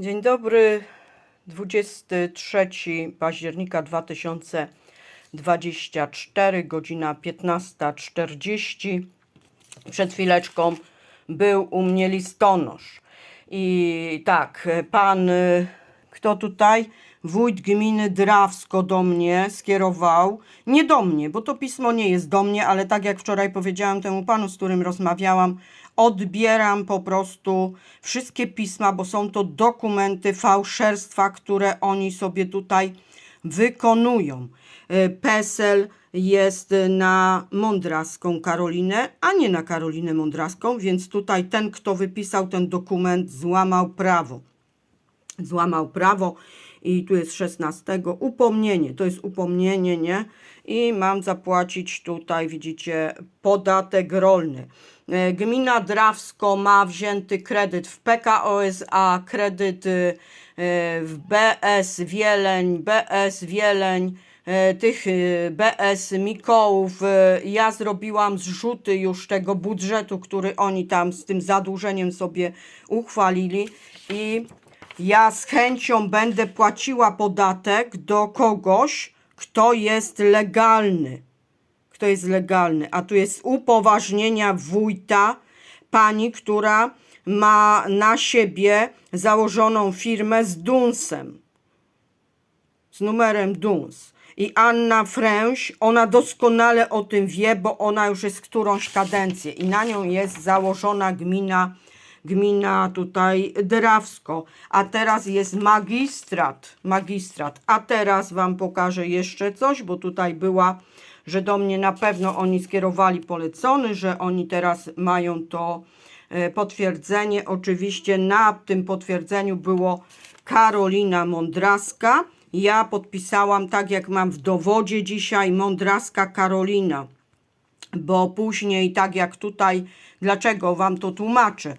Dzień dobry, 23 października 2024, godzina 15.40. Przed chwileczką był u mnie listonosz. I tak, pan, kto tutaj? Wójt gminy Drawsko do mnie skierował, nie do mnie, bo to pismo nie jest do mnie, ale tak jak wczoraj powiedziałam temu panu, z którym rozmawiałam, odbieram po prostu wszystkie pisma, bo są to dokumenty fałszerstwa, które oni sobie tutaj wykonują. Y, PESEL jest na Mądraską Karolinę, a nie na Karolinę Mądraską, więc tutaj ten, kto wypisał ten dokument, złamał prawo. Złamał prawo i tu jest 16 upomnienie, to jest upomnienie, nie? I mam zapłacić tutaj, widzicie, podatek rolny. E, Gmina Drawsko ma wzięty kredyt w PKOSA, kredyt y, w BS Wieleń, BS Wieleń, e, tych BS Mikołów. e, Ja zrobiłam zrzuty już tego budżetu, który oni tam z tym zadłużeniem sobie uchwalili i ja z chęcią będę płaciła podatek do kogoś, kto jest legalny. Kto jest legalny. A tu jest upoważnienia wójta, pani, która ma na siebie założoną firmę z Dunsem. Z numerem Duns. I Anna Fręś, ona doskonale o tym wie, bo ona już jest którąś kadencję i na nią jest założona gmina gmina tutaj Drawsko, a teraz jest magistrat, magistrat, a teraz Wam pokażę jeszcze coś, bo tutaj była, że do mnie na pewno oni skierowali polecony, że oni teraz mają to e, potwierdzenie, oczywiście na tym potwierdzeniu było Karolina Mądraska, ja podpisałam tak jak mam w dowodzie dzisiaj Mądraska Karolina. Bo później, tak jak tutaj, dlaczego Wam to tłumaczę?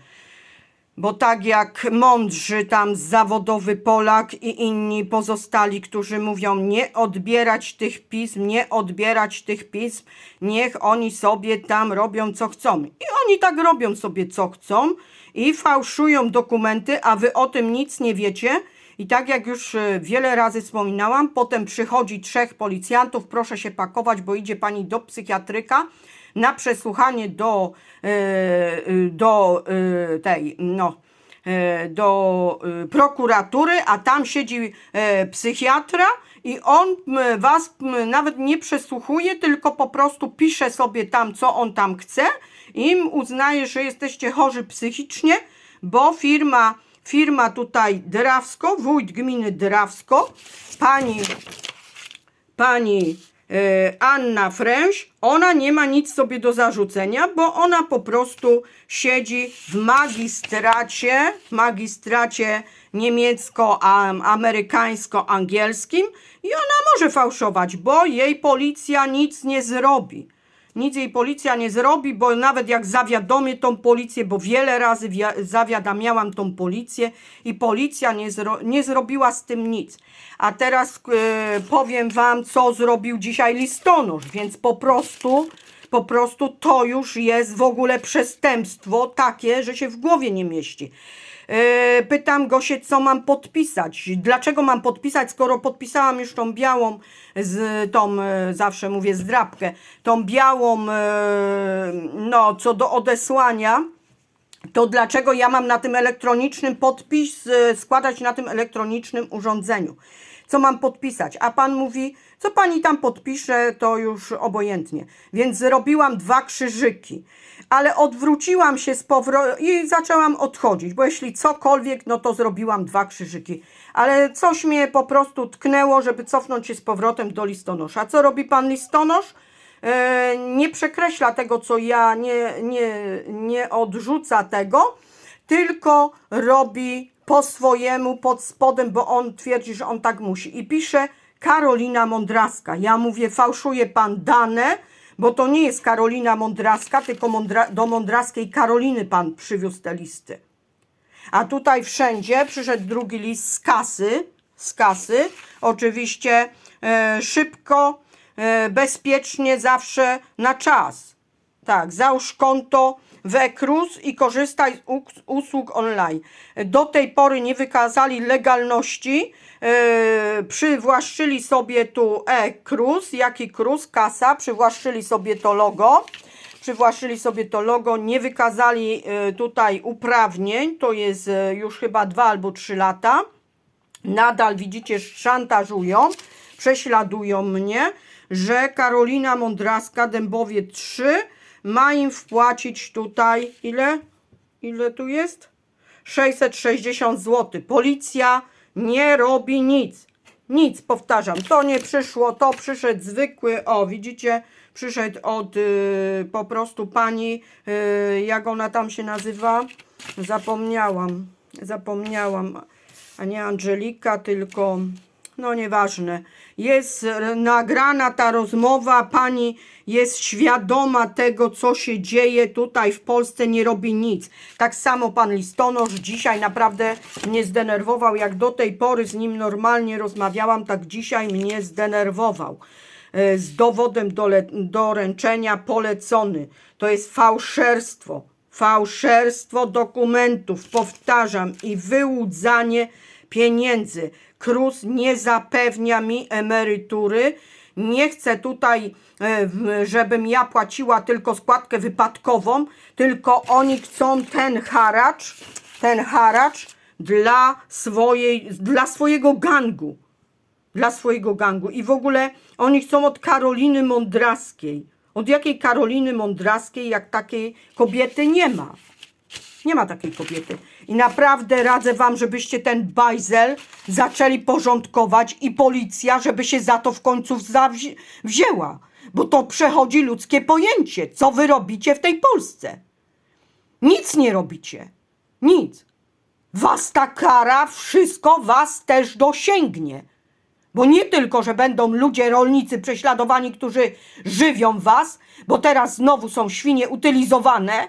Bo tak jak mądrzy tam zawodowy Polak i inni pozostali, którzy mówią nie odbierać tych pism, nie odbierać tych pism, niech oni sobie tam robią co chcą. I oni tak robią sobie co chcą i fałszują dokumenty, a wy o tym nic nie wiecie. I tak jak już e, wiele razy wspominałam, potem przychodzi trzech policjantów, proszę się pakować, bo idzie pani do psychiatryka na przesłuchanie do, e, e, do e, tej, no, do prokuratury, a tam siedzi psychiatra i on was nawet nie przesłuchuje, tylko po prostu pisze sobie tam, co on tam chce. Im uznaje, że jesteście chorzy psychicznie, bo firma, firma tutaj Drawsko, wójt gminy Drawsko, pani pani Anna Fręś, ona nie ma nic sobie do zarzucenia, bo ona po prostu siedzi w magistracie, w magistracie niemiecko-amerykańsko-angielskim i ona może fałszować, bo jej policja nic nie zrobi. Nic jej policja nie zrobi, bo nawet jak zawiadomię tą policję, bo wiele razy wia- zawiadamiałam tą policję i policja nie, zro- nie zrobiła z tym nic. A teraz e, powiem wam, co zrobił dzisiaj listonosz, więc po prostu, po prostu to już jest w ogóle przestępstwo takie, że się w głowie nie mieści. E, Pytam go się, co mam podpisać. Dlaczego mam podpisać, skoro podpisałam już tą białą, z tą, e, zawsze mówię, zdrabkę, tą białą, e, no, co do odesłania, to dlaczego ja mam na tym elektronicznym podpis składać na tym elektronicznym urządzeniu? Co mam podpisać? A pan mówi, co pani tam podpisze, to już obojętnie. Więc zrobiłam dwa krzyżyki, ale odwróciłam się z powrotem i zaczęłam odchodzić, bo jeśli cokolwiek, no to zrobiłam dwa krzyżyki. Ale coś mnie po prostu tknęło, żeby cofnąć się z powrotem do listonosza. Co robi pan listonosz? e, nie przekreśla tego, co ja, nie, nie, nie odrzuca tego, tylko robi po swojemu pod spodem, bo on twierdzi, że on tak musi. I pisze Karolina Mądraska. Ja mówię, fałszuje pan dane, bo to nie jest Karolina Mądraska, tylko Mądra do Mądraskiej Karoliny pan przywiózł te listy. A tutaj wszędzie przyszedł drugi list z kasy, z kasy, oczywiście e, szybko, e, bezpiecznie, zawsze na czas. Tak, załóż konto w e-Cruz i korzystaj z us- usług online. Do tej pory nie wykazali legalności, yy, przywłaszczyli sobie tu e-Cruz, jaki Cruz, kasa, przywłaszczyli sobie to logo, przywłaszczyli sobie to logo, nie wykazali yy, tutaj uprawnień, to jest yy, już chyba dwa albo trzy lata nadal widzicie, szantażują, prześladują mnie, że Karolina Mądraska, Dębowie 3, ma im wpłacić tutaj, ile? Ile tu jest? 660 zł. Policja nie robi nic. Nic, powtarzam, to nie przyszło, to przyszedł zwykły, o widzicie, przyszedł od y, po prostu pani, y, jak ona tam się nazywa? Zapomniałam, zapomniałam, a nie Angelika, tylko, no nieważne. Jest r- nagrana ta rozmowa, pani jest świadoma tego, co się dzieje tutaj w Polsce, nie robi nic. Tak samo pan listonosz dzisiaj naprawdę mnie zdenerwował, jak do tej pory z nim normalnie rozmawiałam, tak dzisiaj mnie zdenerwował e, z dowodem doręczenia polecony. To jest fałszerstwo. Fałszerstwo dokumentów, powtarzam, i wyłudzanie pieniędzy. KRUS nie zapewnia mi emerytury. Nie chcę tutaj, e, żebym ja płaciła tylko składkę wypadkową, tylko oni chcą ten haracz, ten haracz dla, swojej, dla swojego gangu dla swojego gangu. I w ogóle oni chcą od Karoliny Mądraskiej. Od jakiej Karoliny Mądraskiej, jak takiej kobiety nie ma. Nie ma takiej kobiety. I naprawdę radzę wam, żebyście ten bajzel zaczęli porządkować i policja, żeby się za to w końcu zawzi- wzięła. Bo to przechodzi ludzkie pojęcie. Co wy robicie w tej Polsce? Nic nie robicie. Nic. Was ta kara, wszystko was też dosięgnie. Bo nie tylko, że będą ludzie, rolnicy prześladowani, którzy żywią was, bo teraz znowu są świnie utylizowane,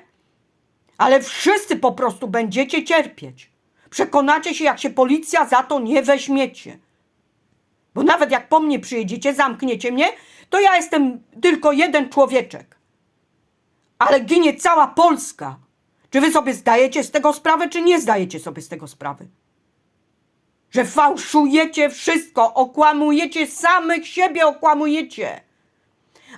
ale wszyscy po prostu będziecie cierpieć. Przekonacie się, jak się policja za to nie weźmiecie. Bo nawet jak po mnie przyjedziecie, zamkniecie mnie, to ja jestem tylko jeden człowieczek. Ale ginie cała Polska. Czy wy sobie zdajecie z tego sprawę, czy nie zdajecie sobie z tego sprawy? że fałszujecie wszystko, okłamujecie samych siebie, okłamujecie.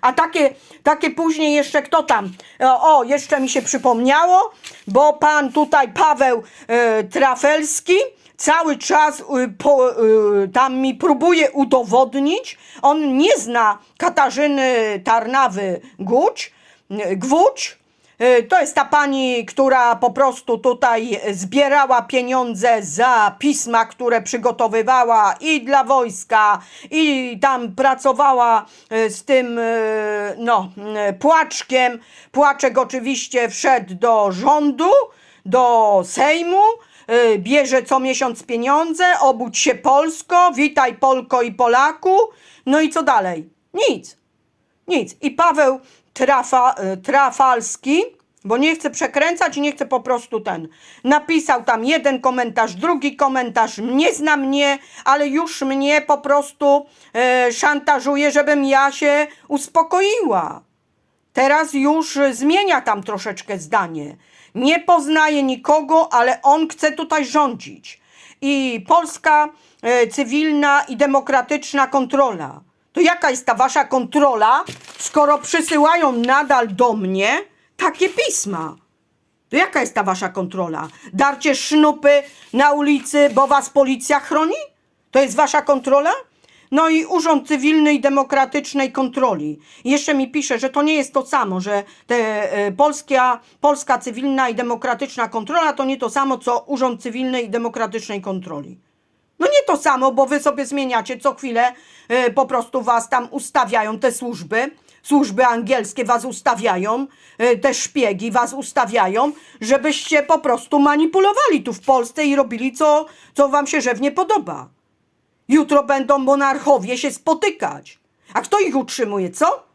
A takie, takie później jeszcze kto tam? O, o, jeszcze mi się przypomniało, bo pan tutaj Paweł e, Trafelski cały czas e, po, e, tam mi próbuje udowodnić, on nie zna Katarzyny Tarnawy Guć, e, Gwódź, Y, To jest ta pani, która po prostu tutaj zbierała pieniądze za pisma, które przygotowywała i dla wojska, i tam pracowała y, z tym, y, no, płaczkiem. Płaczek oczywiście wszedł do rządu, do Sejmu, bierze co miesiąc pieniądze, obudź się Polsko, witaj Polko i Polaku. No i co dalej? Nic. Nic. I Paweł Trafa, y, Trafalski, bo nie chce przekręcać i nie chce po prostu ten. Napisał tam jeden komentarz, drugi komentarz, nie zna mnie, ale już mnie po prostu e, szantażuje, żebym ja się uspokoiła. Teraz już zmienia tam troszeczkę zdanie. Nie poznaje nikogo, ale on chce tutaj rządzić. I polska e, cywilna i demokratyczna kontrola. To jaka jest ta wasza kontrola, skoro przysyłają nadal do mnie takie pisma? To jaka jest ta wasza kontrola? Darcie sznupy na ulicy, bo was policja chroni? To jest wasza kontrola? No i Urząd Cywilny i Demokratycznej Kontroli. Jeszcze mi pisze, że to nie jest to samo, że te, e, polska, polska Cywilna i Demokratyczna Kontrola to nie to samo, co Urząd Cywilnej i Demokratycznej Kontroli. No nie to samo, bo wy sobie zmieniacie co chwilę, e, po prostu was tam ustawiają te służby, służby angielskie was ustawiają, e, te szpiegi was ustawiają, żebyście po prostu manipulowali tu w Polsce i robili co, co wam się żewnie podoba. Jutro będą monarchowie się spotykać. A kto ich utrzymuje, co?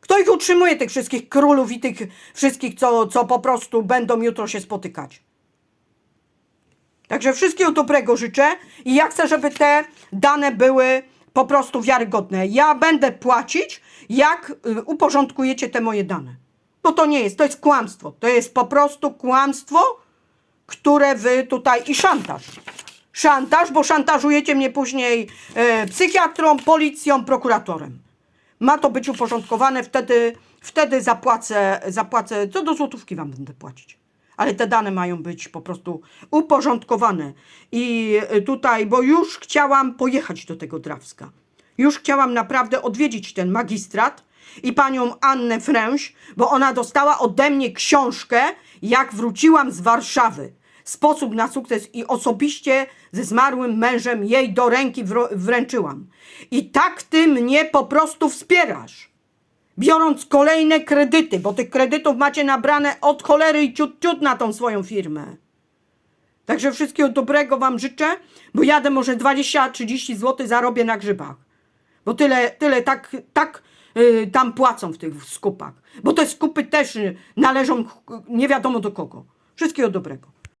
Kto ich utrzymuje, tych wszystkich królów i tych wszystkich, co, co po prostu będą jutro się spotykać? Także wszystkiego dobrego życzę i ja chcę, żeby te dane były po prostu wiarygodne. Ja będę płacić, jak y, uporządkujecie te moje dane. Bo to nie jest, to jest kłamstwo. To jest po prostu kłamstwo, które wy tutaj i szantaż. Szantaż, bo szantażujecie mnie później e, psychiatrą, policją, prokuratorem. Ma to być uporządkowane, wtedy, wtedy zapłacę, zapłacę, co do złotówki wam będę płacić. Ale te dane mają być po prostu uporządkowane. I e, tutaj, bo już chciałam pojechać do tego Drawska. Już chciałam naprawdę odwiedzić ten magistrat i panią Annę Fręś, bo ona dostała ode mnie książkę, jak wróciłam z Warszawy. Sposób na sukces i osobiście ze zmarłym mężem jej do ręki wręczyłam. I tak ty mnie po prostu wspierasz. Biorąc kolejne kredyty, bo tych kredytów macie nabrane od cholery i ciut, ciut na tą swoją firmę. Także wszystkiego dobrego Wam życzę, bo jadę może 20-30 zł zarobię na grzybach. Bo tyle, tyle tak, tak y, tam płacą w tych skupach. Bo te skupy też y, należą nie wiadomo do kogo. Wszystkiego dobrego.